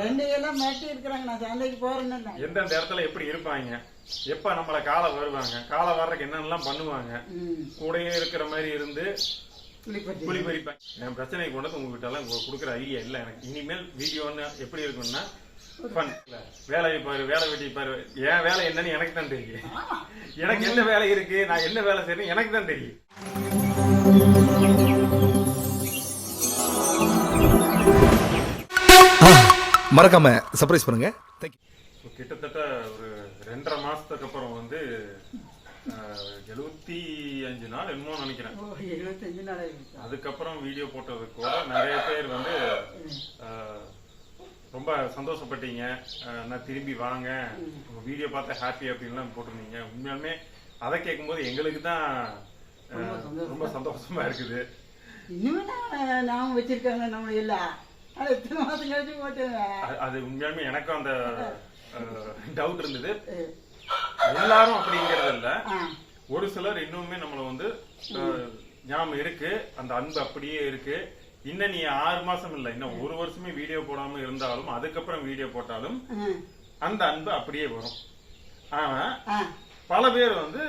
ரெண்டு எல்லாம் மாட்டி இருக்கிறாங்க. நான் சந்தைக்கு போறேன்னு எந்தெந்த இடத்துல எப்படி இருப்பாங்க? எப்ப நம்மள காலை வருவாங்க? காலை வர்றதுக்கு என்னென்னலாம் பண்ணுவாங்க? கூடயே இருக்கிற மாதிரி இருந்து புலி பறிப்பேன் என் பிரச்சனையை கொண்டு உங்ககிட்ட எல்லாம் கொடுக்குற ஐடியா இல்ல. எனக்கு இனிமேல் வீடியோன்னு எப்படி இருக்கும்னா ஃபன் வேலை பாரு வேலை வெட்டி பாரு. என் வேலை என்னன்னு எனக்கு தான் தெரியும். எனக்கு என்ன வேலை இருக்கு? நான் என்ன வேலை செய்யறேன் எனக்கு தான் தெரியும். மறக்காம சர்ப்ரைஸ் பண்ணுங்க. தேங்க்யூ கிட்டத்தட்ட ஒரு ரெண்டரை மாசத்துக்கு அப்புறம் வந்து எழுபத்தி அஞ்சு நாள் என்னமோ நினைக்கிறேன். அதுக்கப்புறம் வீடியோ போட்டது கூட நிறைய பேர் வந்து ரொம்ப சந்தோஷப்பட்டீங்க. நான் திரும்பி வாங்க. உங்க வீடியோ பார்த்து ஹாப்பி அப்படின்லாம் போட்டிருந்தீங்க. உண்மையாலுமே அதை கேட்கும்போது எங்களுக்கு தான் ரொம்ப சந்தோஷம். இருக்குது. நான் நாம வச்சிருக்காங்க நம்ம எல்லாம். அது உண்மையாலுமே எனக்கும் அந்த டவுட் இருந்தது. எல்லாரும் அப்படிங்கிறது இல்ல. ஒரு சிலர் இன்னுமே நம்மள வந்து ஞாபகம் இருக்கு. அந்த அன்பு அப்படியே இருக்கு. இன்னும் நீ ஆறு மாசம் இல்ல. இன்னும் ஒரு வருஷமே வீடியோ போடாம இருந்தாலும் அதுக்கப்புறம் வீடியோ போட்டாலும் அந்த அன்பு அப்படியே வரும். ஆனா பல பேர் வந்து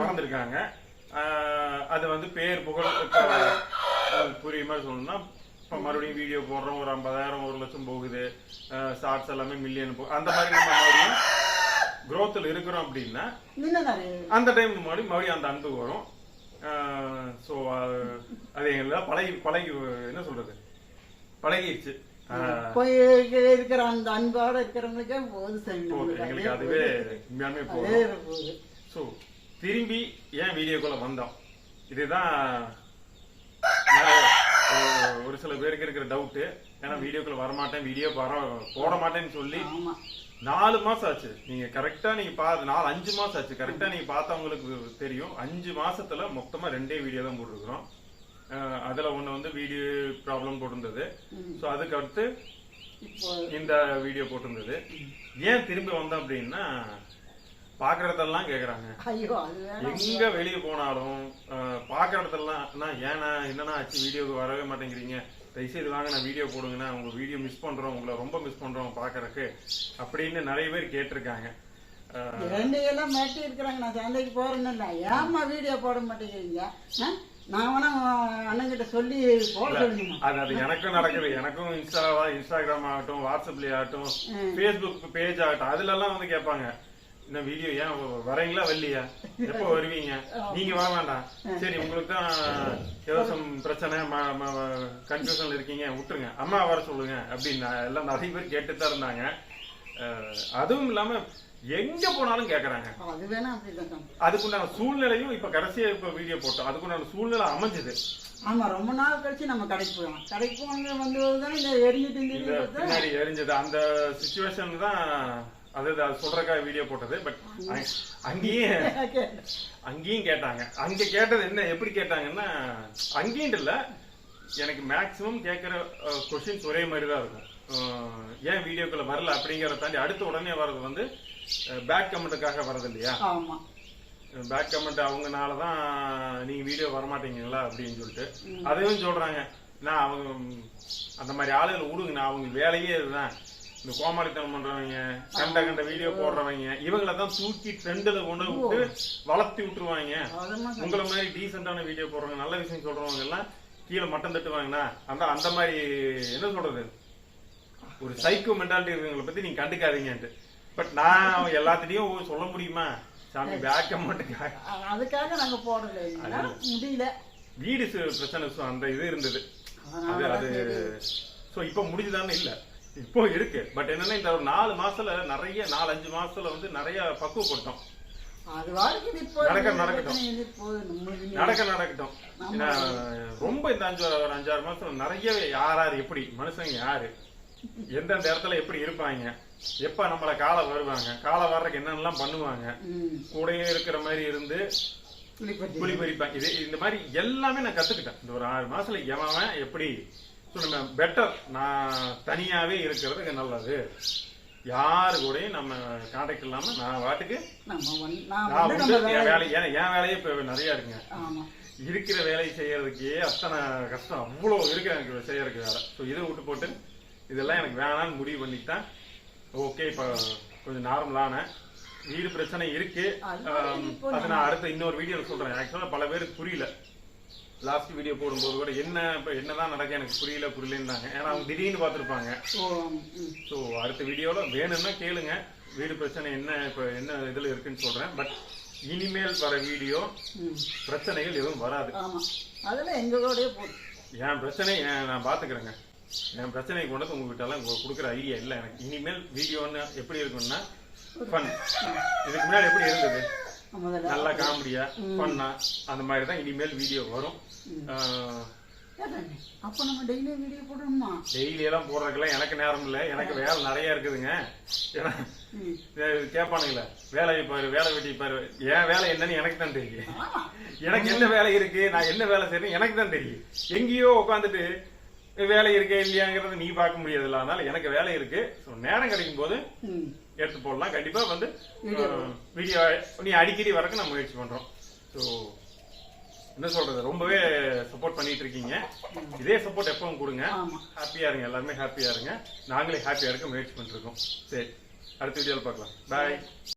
மறந்துருக்காங்க. அது வந்து பேர் புகழ் மாதிரி சொல்லணும்னா இப்ப மறுபடியும் வீடியோ போடுறோம் ஒரு ஐம்பதாயிரம் ஒரு லட்சம் போகுது. ஷார்ட்ஸ் எல்லாமே மில்லியன் போ அந்த மாதிரி நம்ம மறுபடியும் growthல இருக்கிறோம் அப்படின்னா அந்த டைம் மறுபடியும் மறுபடியும் அந்த அன்பு வரும். ஸோ அது எங்களுக்கு பழகி பழகி என்ன சொல்றது? பழகிடுச்சு போய் இருக்கிற அந்த அன்போட இருக்கிறவங்களுக்கே. நம்மளுக்கு. எங்களுக்கு அதுவே உண்மையாலுமே போகுது ஸோ திரும்பி ஏன் வீடியோக்குள்ள வந்தோம்? இதுதான் ஒரு- சில பேருக்கு இருக்கிற டவுட்டு ஏன்னா வீடியோக்குள்ள வரமாட்டேன் வீடியோ வர போட மாட்டேன்னு சொல்லி நாலு மாசம் ஆச்சு. நீங்க கரெக்டா நீங்க பா நாலு அஞ்சு மாசம் ஆச்சு. கரெக்டா நீங்க பார்த்தவங்களுக்கு தெரியும். அஞ்சு மாசத்துல மொத்தமா ரெண்டே வீடியோ தான் போட்டிருக்கிறோம். அதுல ஒண்ணு வந்து வீடியோ ப்ராப்ளம் போட்டிருந்தது. ஸோ அதுக்கு அடுத்து இந்த வீடியோ போட்டிருந்தது. ஏன் திரும்பி வந்தோம் அப்படின்னா பாக்குறதெல்லாம் கேக்குறாங்க. எங்க வெளிய போனாலும் பாக்குற இடத்துலலாம் ஏன்னா என்னண்ணா ஆச்சு? வீடியோக்கு வரவே மாட்டேங்கிறீங்க. தயவுசெய்து வாங்க நான் வீடியோ போடுங்கண்ணா. உங்க வீடியோ மிஸ் பண்றோம். உங்களை ரொம்ப மிஸ் பண்றோம் பாக்குறதுக்கு அப்படின்னு நிறைய பேர் கேட்டிருக்காங்க. ரெண்டு எல்லாம் மாட்டி இருக்கிறாங்க. நான் சந்தைக்கு போறேன்னு ஏமா வீடியோ போட மாட்டேங்கிறீங்க? நான் வேணா அண்ணங்கிட்ட சொல்லி போட அது அது எனக்கும் நடக்குது. எனக்கும் இன்ஸ்டாவா இன்ஸ்டாகிராம் ஆகட்டும் வாட்ஸ்அப்ல ஆகட்டும் ஃபேஸ்புக் பேஜ் ஆகட்டும் அதுல எல்லாம் வந்து கேட்பாங்க. இந்த வீடியோ ஏன் வரீங்களா வரலையா எப்போ வருவீங்க? நீங்க வர வேண்டாம். சரி உங்களுக்கு தான் ஏதோ some பிரச்சனை கன்ஃபியூஷன்ல இருக்கீங்க விட்டுருங்க. அம்மா வர சொல்லுங்க அப்படின்னு எல்லாம் நிறைய பேர் கேட்டு தான் இருந்தாங்க அதுவும் இல்லாம எங்க போனாலும் கேக்குறாங்க. அதுக்குண்டான சூழ்நிலையும் இப்ப கடைசியா இப்ப வீடியோ போட்டோம் அதுக்குண்டான சூழ்நிலை அமைஞ்சது. ஆமா ரொம்ப நாள் கழிச்சு நம்ம கடைக்கு போகலாம் கடைக்கு வந்து தான் இந்த எரிஞ்சிட்டு இந்த இருந்தது. பின்னாடி எரிஞ்சது. அந்த சுச்சுவேஷன் தான் அது அது சொல்றதுக்காக வீடியோ போட்டது பட் அங்கேயும் அங்கேயும் கேட்டாங்க. அங்க கேட்டது என்ன எப்படி கேட்டாங்கன்னா அங்கேயும் இல்ல எனக்கு மேக்சிமம் கேட்கிற கொஸ்டின்ஸ் ஒரே மாதிரி தான் இருக்கும் ஏன் வீடியோக்குள்ள வரல அப்படிங்கறத தாண்டி அடுத்த உடனே வர்றது வந்து பேக் கமெண்ட்டுக்காக வர்றது இல்லையா? பேக் கமெண்ட் அவங்கனால தான் நீங்க வீடியோ வரமாட்டீங்களா அப்படின்னு சொல்லிட்டு. அதையும் சொல்றாங்க. நான் அவங்க அந்த மாதிரி ஆளுகளை விடுங்க நான் அவங்க வேலையே இதுதான். இந்த கோமாளித்தனம் பண்றவங்க கண்ட கண்ட வீடியோ போடுறவங்க இவங்கள தான் தூக்கி ட்ரெண்டுல கொண்டு விட்டு வளர்த்தி விட்டுருவாங்க. உங்களை மாதிரி டீசென்டான வீடியோ போடுறவங்க நல்ல விஷயம் சொல்றவங்க எல்லாம் கீழே மட்டம் தட்டுவாங்கண்ணா அந்த அந்த மாதிரி என்ன சொல்றது? ஒரு சைக்கோ மென்டாலிட்டி இருக்கிறவங்களை பத்தி நீங்க கண்டுக்காதீங்கன்ட்டு. பட் நான் எல்லாத்திட்டையும் சொல்ல முடியுமா? சாமி பேக் கமெண்ட்டுக்காக அதுக்காக நாங்க போடல முடியல. வீடு பிரச்சனை அந்த இது இருந்தது. அது அது சோ இப்போ முடிஞ்சுதானே இல்ல. இப்போ இருக்கு. பட் என்னன்னா இந்த ஒரு நாலு மாசத்துல நிறைய நாலு அஞ்சு மாசத்துல வந்து நிறைய பக்குவப்பட்டோம் நடக்க நடக்கட்டும். நடக்க நடக்கட்டும். ரொம்ப இந்த அஞ்சு ஒரு அஞ்சாறு மாசம் நிறைய யார் யார் எப்படி மனுஷங்க யாரு? எந்தெந்த இடத்துல எப்படி இருப்பாங்க? எப்ப நம்மள காலை வருவாங்க? காலை வர்றதுக்கு என்னென்னலாம் பண்ணுவாங்க? கூடயே இருக்கிற மாதிரி இருந்து பறிப்பேன் இது இந்த மாதிரி எல்லாமே நான் கத்துக்கிட்டேன். இந்த ஒரு ஆறு மாசத்துல எவன் எப்படி பெட்டர் நான் தனியாவே இருக்கிறது நல்லது. யாரு கூடயும் நம்ம கான்டாக்ட் இல்லாம நான் வாட்டுக்கு நம்ம நான் வந்து நம்ம என் வேலை ஏன்னா என் வேலையே இப்ப நிறைய இருக்குங்க. இருக்கிற வேலையை செய்யறதுக்கே அத்தனை கஷ்டம். அவ்வளவு இருக்கு எனக்கு செய்யறதுக்கு வேலை ஸோ இதை விட்டு போட்டு இதெல்லாம் எனக்கு வேணாம்னு முடிவு பண்ணிட்டேன் ஓகே இப்போ கொஞ்சம் நார்மலான வீடு பிரச்சனை இருக்கு. அது நான் அடுத்த இன்னொரு வீடியோல சொல்றேன். ஆக்சுவலா பல பேருக்கு புரியல. லாஸ்ட் வீடியோ போடும்போது கூட என்ன இப்ப என்னதான் நடக்க எனக்கு புரியல புரியலன்னாங்க ஏன்னா அவங்க திடீர்னு பார்த்துருப்பாங்க. ஸோ அடுத்த வீடியோல வேணும்னா கேளுங்க. வீடு பிரச்சனை என்ன இப்போ என்ன இதுல இருக்குன்னு சொல்றேன். பட் இனிமேல் வர வீடியோ பிரச்சனைகள் எதுவும் வராது. அதெல்லாம் எங்களோடய என் பிரச்சனை நான் பாத்துக்கிறேங்க. என் பிரச்சனையை கொண்டு வந்து உங்ககிட்ட எல்லாம் கொ- கொடுக்குற ஐடியா இல்லை எனக்கு. இனிமேல் வீடியோன்னு எப்படி இருக்கும்னா ஃபன் இதுக்கு முன்னாடி எப்படி இருந்தது? முதல்ல. நல்லா காமெடியா ஃபன்னா அந்த மாதிரி தான் இனிமேல் வீடியோ வரும். அப்ப நம்ம டெய்லி வீடியோ போடணுமா? டெய்லி எல்லாம் போடுறதுக்கெல்லாம் எனக்கு நேரம் இல்லை. எனக்கு வேலை நிறைய இருக்குதுங்க. ஏன்னா கேட்பானுங்களே வேலையை பாரு வேலை வெட்டி பாரு என் வேலை என்னன்னு எனக்கு தான் தெரியும். எனக்கு என்ன வேலை இருக்கு நான் என்ன வேலை செய்யறேன் எனக்கு தான் தெரியும். எங்கேயோ உட்காந்துட்டு வேலை இருக்கே இல்லையாங்கிறத நீ பார்க்க முடியாதுல்ல அதனால எனக்கு வேலை இருக்கு. நேரம் கிடைக்கும் போது எடுத்து போடலாம். கண்டிப்பா வந்து. வீடியோ நீ அடிக்கடி வரக்கு நம்ம முயற்சி பண்றோம். ஸோ என்ன சொல்றது? ரொம்பவே சப்போர்ட் பண்ணிட்டு இருக்கீங்க. இதே சப்போர்ட் எப்பவும் கொடுங்க. ஹாப்பியா இருங்க. எல்லாருமே ஹாப்பியா இருங்க. நாங்களே ஹாப்பியா இருக்க முயற்சி பண்ணிட்டு இருக்கோம். சரி. அடுத்த வீடியோல பார்க்கலாம். பாய்